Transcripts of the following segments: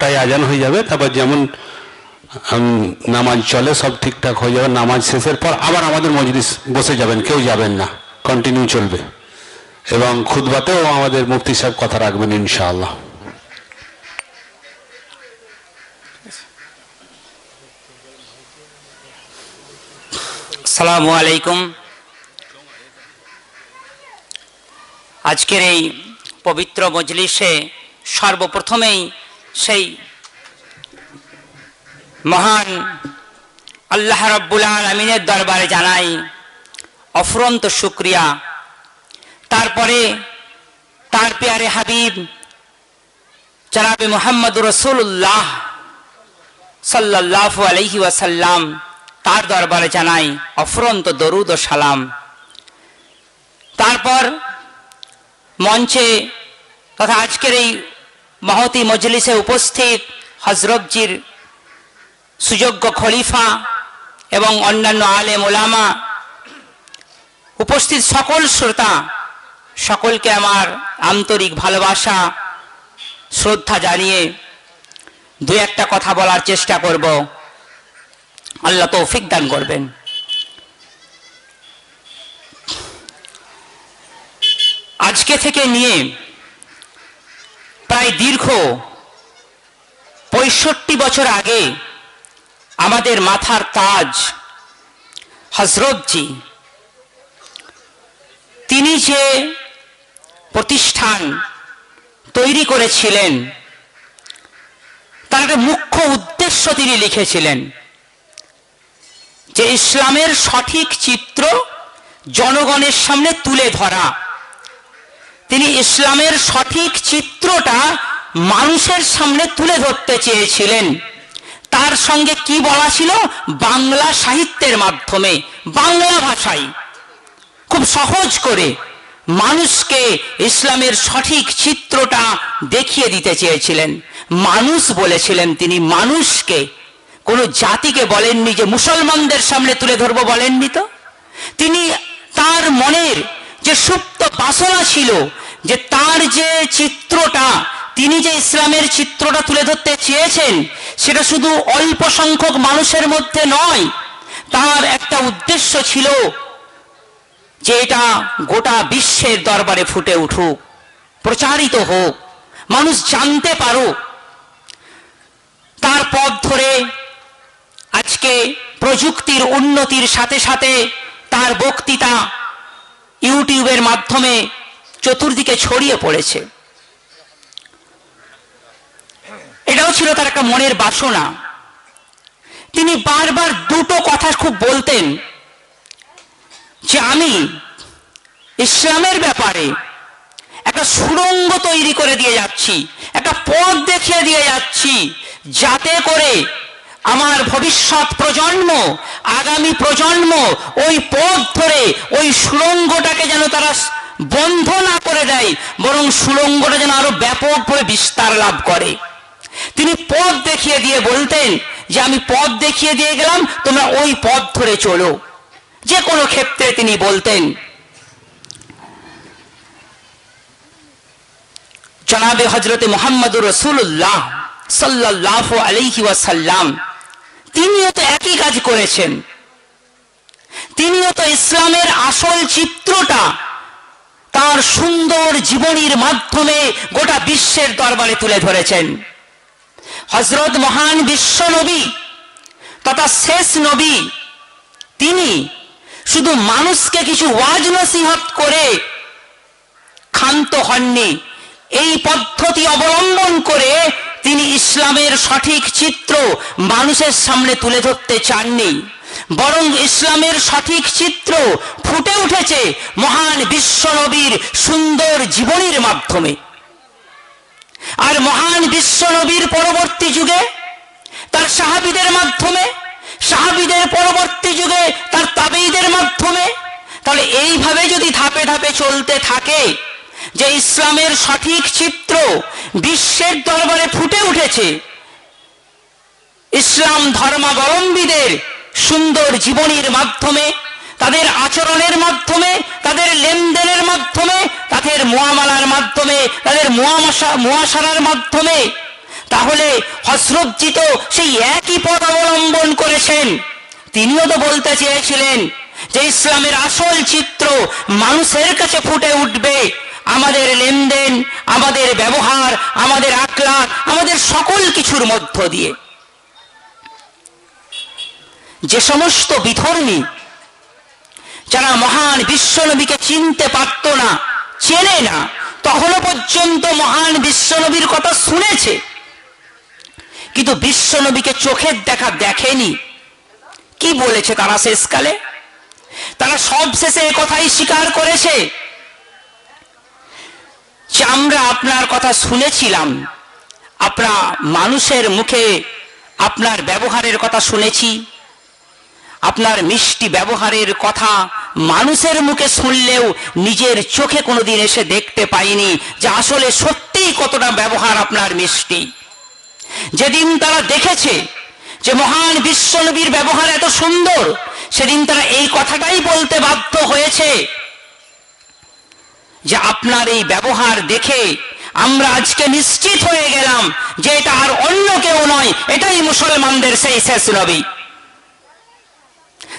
টাই আজান হয়ে যাবে, তারপর যেমন নামাজ চলে, সব ঠিকঠাক হয়ে যাবে, নামাজ শেষের পর আবার আমাদের মজলিস বসে যাবেন, কেউ যাবেন না কন্টিনিউ চলবে। এবং খুদবাতেও আমাদের মুফতি সাহেব কথা রাখবেন, ইনশাআল্লাহ। সালামু আলাইকুম। আজকের এই পবিত্র মজলিসে সর্বপ্রথমেই সেই মহান আল্লাহ রব্বুল আলমিনের দরবারে জানাই অফুরন্ত শুক্রিয়া। তারপরে তার পেয়ারে হাবিব জনাবে মোহাম্মদ রসুল্লাহ সাল্লাল্লাহু আলাইহি ওয়াসাল্লাম তার দরবারে জানাই অফুরন্ত দরুদ ও সালাম। তারপর মঞ্চে তথা আজকের এই মহতি মজলিসে উপস্থিত হজরতজির সুযোগ্য খলিফা এবং অন্যান্য আলেম ওলামা, উপস্থিত সকল শ্রোতা, সকলকে আমার আন্তরিক ভালোবাসা, শ্রদ্ধা জানিয়ে দু একটা কথা বলার চেষ্টা করব। আল্লাহ তৌফিক দান করবেন। আজকে থেকে নিয়ে প্রায় দীর্ঘ পঁয়ষট্টি বছর আগে আমাদের মাথার তাজ হজরতজি, তিনি যে প্রতিষ্ঠান তৈরি করেছিলেন, তার একটা মুখ্য উদ্দেশ্য তিনি লিখেছিলেন যে ইসলামের সঠিক চিত্র জনগণের সামনে তুলে ধরা। তিনি ইসলামের সঠিক চিত্রটা মানুষের সামনে তুলে ধরতে চেয়েছিলেন। তার সঙ্গে কি বলা ছিল? বাংলা সাহিত্যের মাধ্যমে, বাংলা ভাষায়। খুব সহজ করে মানুষকে ইসলামের সঠিক চিত্রটা দেখিয়ে দিতে চেয়েছিলেন। মানুষ বলেছিলেন তিনি, মানুষকে, কোনো জাতিকে বলেননি যে মুসলমানদের সামনে তুলে ধরবো বলেননি তো? তিনি তার মনের যে সুপ্ত বাসনা ছিল যে তার যে চিত্রটা, তিনি যে ইসলামের চিত্রটা তুলে ধরতে চেয়েছেন, সেটা শুধু অল্প সংখ্যক মানুষের মধ্যে নয়, তার একটা উদ্দেশ্য ছিল যে এটা গোটা বিশ্বের দরবারে ফুটে উঠুক, প্রচারিত হোক, মানুষ জানতে পারুক। তার পথ ধরে আজকে প্রযুক্তির উন্নতির সাথে সাথে তার বক্তৃতা ইউটিউবের মাধ্যমে চতুর্দিকে ছড়িয়ে পড়েছে। এটাও ছিল তার একটা মনের বাসনা। তিনি বারবার দুটো কথা খুব বলতেন যে আমি ইসলামের ব্যাপারে একটা সুড়ঙ্গ তৈরি করে দিয়ে যাচ্ছি, একটা পথ দেখিয়ে দিয়ে যাচ্ছি, যাতে করে আমার ভবিষ্যৎ প্রজন্ম, আগামী প্রজন্ম ওই পথ ধরে, ওই সুড়ঙ্গটাকে যেন তারা বন্ধ না করে দেয়, বরং সুড়ঙ্গটা যেন আরও ব্যাপকভাবে বিস্তার লাভ করে। তিনি পথ দেখিয়ে দিয়ে বলতেন যে, আমি পথ দেখিয়ে দিয়ে গেলাম, তোমরা ওই পথ ধরে চলো। যে কোনো ক্ষেত্রে তিনি বলতেন, জনাবে হজরতে মোহাম্মদুর রসুল্লাহ সাল্লাহ আলহি ওয়াসাল্লাম তিনিও তো একই কাজ করেছেন। তিনিও তো ইসলামের আসল চিত্রটা তার সুন্দর জীবনীর মাধ্যমে গোটা বিশ্বের দরবারে তুলে ধরেছেন। হজরত মহান বিশ্ব নবী তথা শেষ নবী, তিনি শুধু মানুষকে কিছু ওয়াজ নসিহত করে ক্ষান্ত হননি, এই পদ্ধতি অবলম্বন করে তিনি ইসলামের সঠিক চিত্র মানুষের সামনে তুলে ধরতে চাননি। বরং ইসলামের সঠিক চিত্র ফুটে উঠেছে মহান বিশ্বনবীর সুন্দর জীবনীর মাধ্যমে। আর মহান বিশ্বনবীর পরবর্তী যুগে তার সাহাবিদের মাধ্যমে, সাহাবিদের পরবর্তী যুগে তার তাবেইদের মাধ্যমে, তাহলে এইভাবে যদি ধাপে ধাপে চলতে থাকে যে ইসলামের সঠিক চিত্র বিশ্বের দরবারে ফুটে উঠেছে, ইসলাম ধর্মাবলম্বীদের সুন্দর জীবনীর মাধ্যমে, তাদের আচরণের মাধ্যমে, তাদের লেনদেনের মাধ্যমে, তাদের মোয়ামালার মাধ্যমে, তাদের মোয়ামশা, মোয়াশারার মাধ্যমে, তাহলে হসরতজি তো সেই একই পথ অবলম্বন করেছেন। তিনিও তো বলতে চেয়েছিলেন যে ইসলামের আসল চিত্র মানুষের কাছে ফুটে উঠবে। আমাদের লেনদেন, আমাদের ব্যবহার, আমাদের আকলাক আমাদের সকল কিছুর মধ্য দিয়ে। যে সমস্ত বিধর্মী, যারা মহান বিশ্বনবীকে চিনতে পারত না, চেনে না, তখনও পর্যন্ত মহান বিশ্বনবীর কথা শুনেছে। কিন্তু বিশ্বনবীকে চোখের দেখা দেখেনি। কি বলেছে তারা শেষকালে? তারা সব শেষে কথাই স্বীকার করেছে। যে আমরা আপনার কথা শুনেছিলাম, আপনার মানুষের মুখে আপনার ব্যবহারের কথা শুনেছি, আপনার মিষ্টি ব্যবহারের কথা মানুষের মুখে শুনলেও নিজের চোখে কোনোদিন এসে দেখতে পাইনি যে আসলে সত্যিই কতটা ব্যবহার আপনার মিষ্টি। যেদিন তারা দেখেছে যে মহান বিশ্বনবীর ব্যবহার এত সুন্দর, সেদিন তারা এই কথাটাই বলতে বাধ্য হয়েছে যে আপনার এই ব্যবহার দেখে আমরা আজকে নিশ্চিত হয়ে গেলাম যে এটা আর অন্য কেউ নয়, এটাই মুসলমানদের সেই শেষ নবী।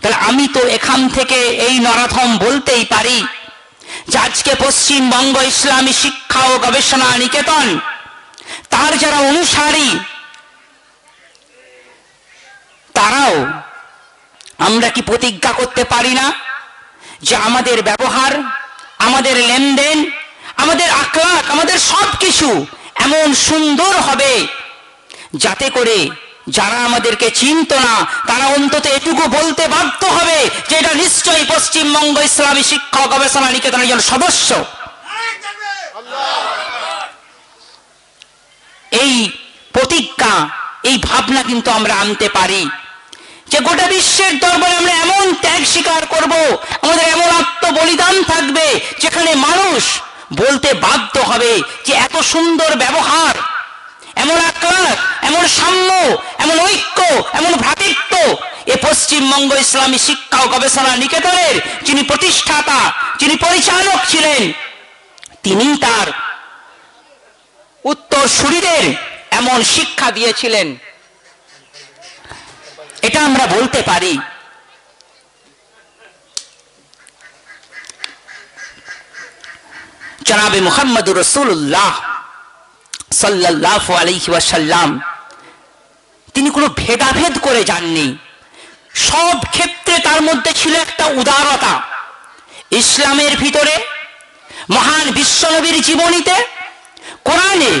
তাহলে আমি তো এখান থেকে এই নরাথম বলতেই পারি যে আজকে পশ্চিমবঙ্গ ইসলামী শিক্ষা ও গবেষণা নিকেতন, তার যারা অনুসারী, তারাও আমরা কি প্রতিজ্ঞা করতে পারি না যে আমাদের ব্যবহার আমাদের লেনদেন, আমাদের আকলাক আমাদের সব কিছু এমন সুন্দর হবে যাতে করে যারা আমাদেরকে চিনত না, তারা অন্তত এটুকু বলতে বাধ্য হবে যে এটা নিশ্চয়ই পশ্চিমবঙ্গ ইসলামী শিক্ষা গবেষণা নিকেতনের একজন সদস্য। এই প্রতিজ্ঞা, এই ভাবনা কিন্তু আমরা আনতে পারি যে গোটা বিশ্বের দরবারে আমরা এমন ত্যাগ স্বীকার করব, আমাদের আত্মবলিদান থাকবে যেখানে মানুষ বলতে বাধ্য হবে যে এত সুন্দর ব্যবহার, এমন আকলাক এমন সাম্য, এমন ঐক্য, এমন ভ্রাতৃত্ব। এ পশ্চিমবঙ্গ ইসলামী শিক্ষা ও গবেষণা নিকেতনের যিনি প্রতিষ্ঠাতা, যিনি পরিচালক ছিলেন, তিনি তার উত্তর সুরীদের এমন শিক্ষা দিয়েছিলেন। এটা আমরা বলতে পারি। জনাবে মুহাম্মদুর রসুল্লাহ সাল্লাহ আলহি তিনি কোনো ভেদাভেদ করে যাননি। সব ক্ষেত্রে তার মধ্যে ছিল একটা উদারতা। ইসলামের ভিতরে, মহান বিশ্বনবীর জীবনীতে, কোরআনে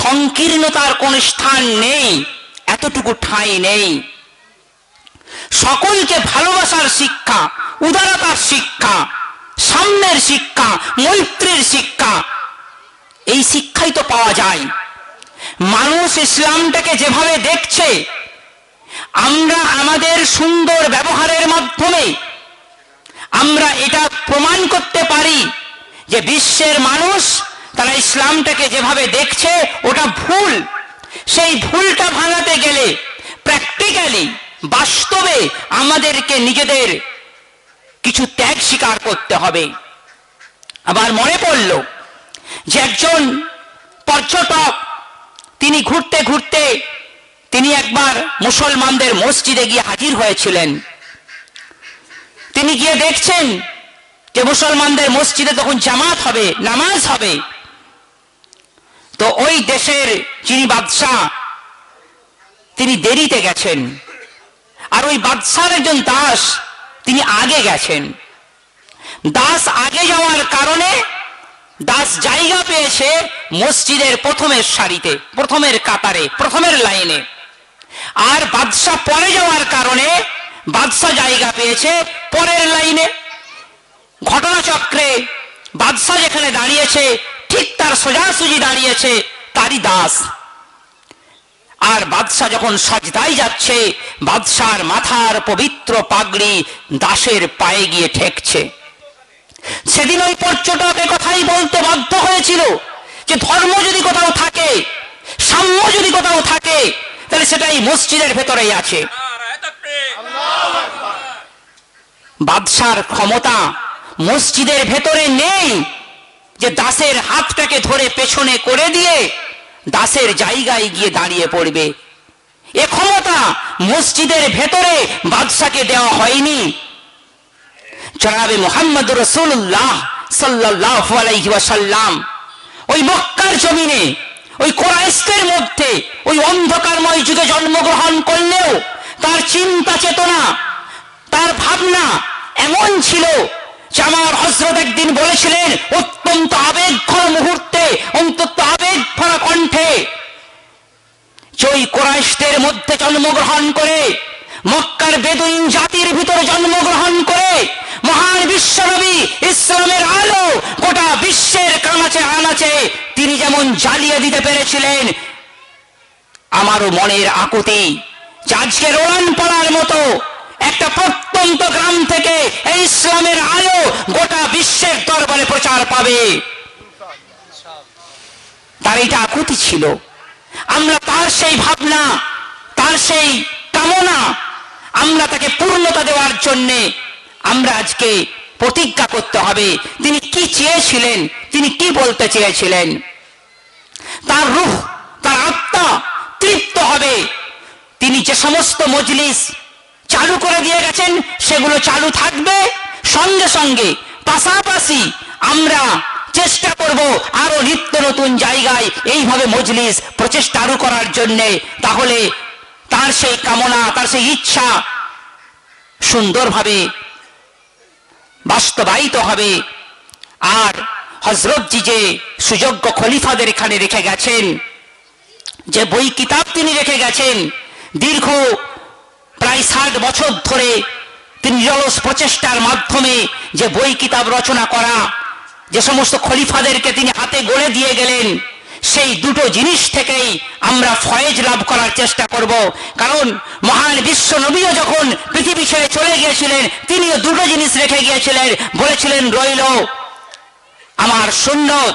সংকীর্ণতার কোন স্থান নেই, এতটুকু ঠাঁই নেই। সকলকে ভালোবাসার শিক্ষা, উদারতার শিক্ষা সাম্যের শিক্ষা, মৈত্রীর শিক্ষা। এই শিক্ষাই তো পাওয়া যায়। মানুষ ইসলামটাকে যেভাবে দেখছে, আমরা আমাদের সুন্দর ব্যবহারের মাধ্যমে আমরা এটা প্রমাণ করতে পারি যে বিশ্বের মানুষ তারা ইসলামটাকে যেভাবে দেখছে, ওটা ভুল। সেই ভুলটা ভাঙাতে গেলে প্র্যাকটিক্যালি বাস্তবে আমাদেরকে নিজেদের কিছু ত্যাগ স্বীকার করতে হবে। আবার মনে পড়ল যে একজন পর্যটক, তিনি ঘুরতে ঘুরতে তিনি একবার মুসলমানদের মসজিদে গিয়ে হাজির হয়েছিলেন। তিনি গিয়ে দেখছেন যে মুসলমানদের মসজিদে তখন জামাত হবে, নামাজ হবে। তো ওই দেশের যিনি বাদশাহ, তিনি দেরিতে গেছেন। আর ওই বাদশার একজন দাস তিনি আগে গেছেন। দাস আগে যাওয়ার কারণে দাস জায়গা পেয়েছে মসজিদের প্রথমের সারিতে, প্রথমের কাতারে, প্রথমের লাইনে। আর বাদশাহ পরে যাওয়ার কারণে বাদশাহ জায়গা পেয়েছে পরের লাইনে। ঘটনাচক্রে বাদশাহ যেখানে দাঁড়িয়েছে, ঠিক তার সোজাসুজি দাঁড়িয়েছে তারই দাস। আর বাদশাহ যখন সজদাই যাচ্ছে বাদশার মাথার পবিত্র পাগড়ি দাসের পায়ে গিয়ে ঠেকছে। সেদিন ওই পর্যটক কথাই বলতে বাধ্য হয়েছিল যে ধর্ম যদি কোথাও থাকে, সাম্য যদি কোথাও থাকে, তাহলে সেটা এই মসজিদের ভেতরেই আছে। বাদশার ক্ষমতা মসজিদের ভেতরে নেই যে দাসের হাতটাকে ধরে পেছনে করে দিয়ে দাসের জায়গায় গিয়ে দাঁড়িয়ে পড়বে। এ ক্ষমতা মসজিদের ভেতরে বাদশাকে দেওয়া হয়নি। জনাবে মোহাম্মদ রসুল্লাহ সাল্লাহ আলাইহি ওই মক্কার জমিনে, ওই কোরাইশদের মধ্যে, ওই অন্ধকারময় যুগে জন্মগ্রহণ করলেও তার চিন্তা চেতনা, তার ভাবনা এমন ছিল যে আমার হজরত একদিন বলেছিলেন, অত্যন্ত আবেগ মুহূর্তে, অন্তত আবেগ কণ্ঠে ওই কোরাইশদের মধ্যে জন্মগ্রহণ করে, মক্কার বেদুইন জাতির ভিতরে জন্মগ্রহণ করে, মহান বিশ্বনবী ইসলামের আলো গোটা বিশ্বের কানাচে আনাচে তিনি যেমন জ্বালিয়ে দিতে পেরেছিলেন, আমারও মনের আকুতি আজকে রোলান পড়ার মতো একটা প্রত্যন্ত গ্রাম থেকে এই ইসলামের আলো গোটা বিশ্বের দরবারে প্রচার পাবে। তার এটা আকুতি ছিল। আমরা তার সেই ভাবনা, তার সেই কামনা, আমরা তাকে পূর্ণতা দেওয়ার জন্যে আমরা আজকে প্রতিজ্ঞা করতে হবে। তিনি কি চেয়েছিলেন? তিনি কি বলতে চেয়েছিলেন? তার রূহ, তার আত্মা তৃপ্ত হবে। তিনি যে সমস্ত মজলিস চালু করে দিয়ে গেছেন, সেগুলো চালু থাকবে। সঙ্গে সঙ্গে পাশাপাশি আমরা চেষ্টা করব আরও নিত্য নতুন জায়গায় এইভাবে মজলিস প্রচেষ্টা আরও করার জন্যে। তাহলে তার সেই কামনা, তার সেই ইচ্ছা সুন্দরভাবে বাস্তবায়িত হবে। আর হজরতজি যে সুযোগ্য খলিফাদের এখানে রেখে গেছেন, যে বই কিতাব তিনি রেখে গেছেন, দীর্ঘ প্রায় ষাট বছর ধরে তিনি জলস প্রচেষ্টার মাধ্যমে যে বই কিতাব রচনা করা যে সমস্ত খলিফাদেরকে তিনি হাতে গড়ে দিয়ে গেলেন, সেই দুটো জিনিস থেকেই আমরা ফয়েজ লাভ করার চেষ্টা করব। কারণ মহান বিশ্ব নবীও যখন পৃথিবী ছেড়ে চলে গিয়েছিলেন, তিনিও দুটো জিনিস রেখে গিয়েছিলেন। বলেছিলেন, রইল আমার সুন্নত।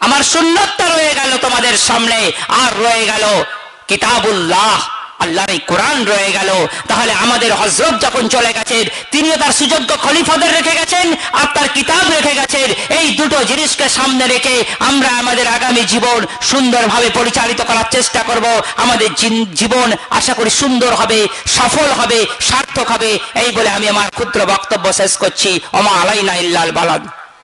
আমার সুন্নতটা রয়ে গেল তোমাদের সামনে, আর রয়ে গেল কিতাবুল্লাহ। আল্লাহর এই কোরআন রয়ে গেল। তাহলে আমাদের হজরত যখন চলে গেছেন, তিনিও তার সুযোগ্য খলিফাদের রেখে গেছেন, আর তার কিতাব রেখে গেছেন। এই দুটো জিনিসকে সামনে রেখে আমরা আমাদের আগামী জীবন সুন্দরভাবে পরিচালিত করার চেষ্টা করব। আমাদের জীবন আশা করি সুন্দর হবে, সফল হবে, সার্থক হবে, এই বলে আমি আমার ক্ষুদ্র বক্তব্য শেষ করছি। অমা আলাইনা ইল্লাল বালাদ।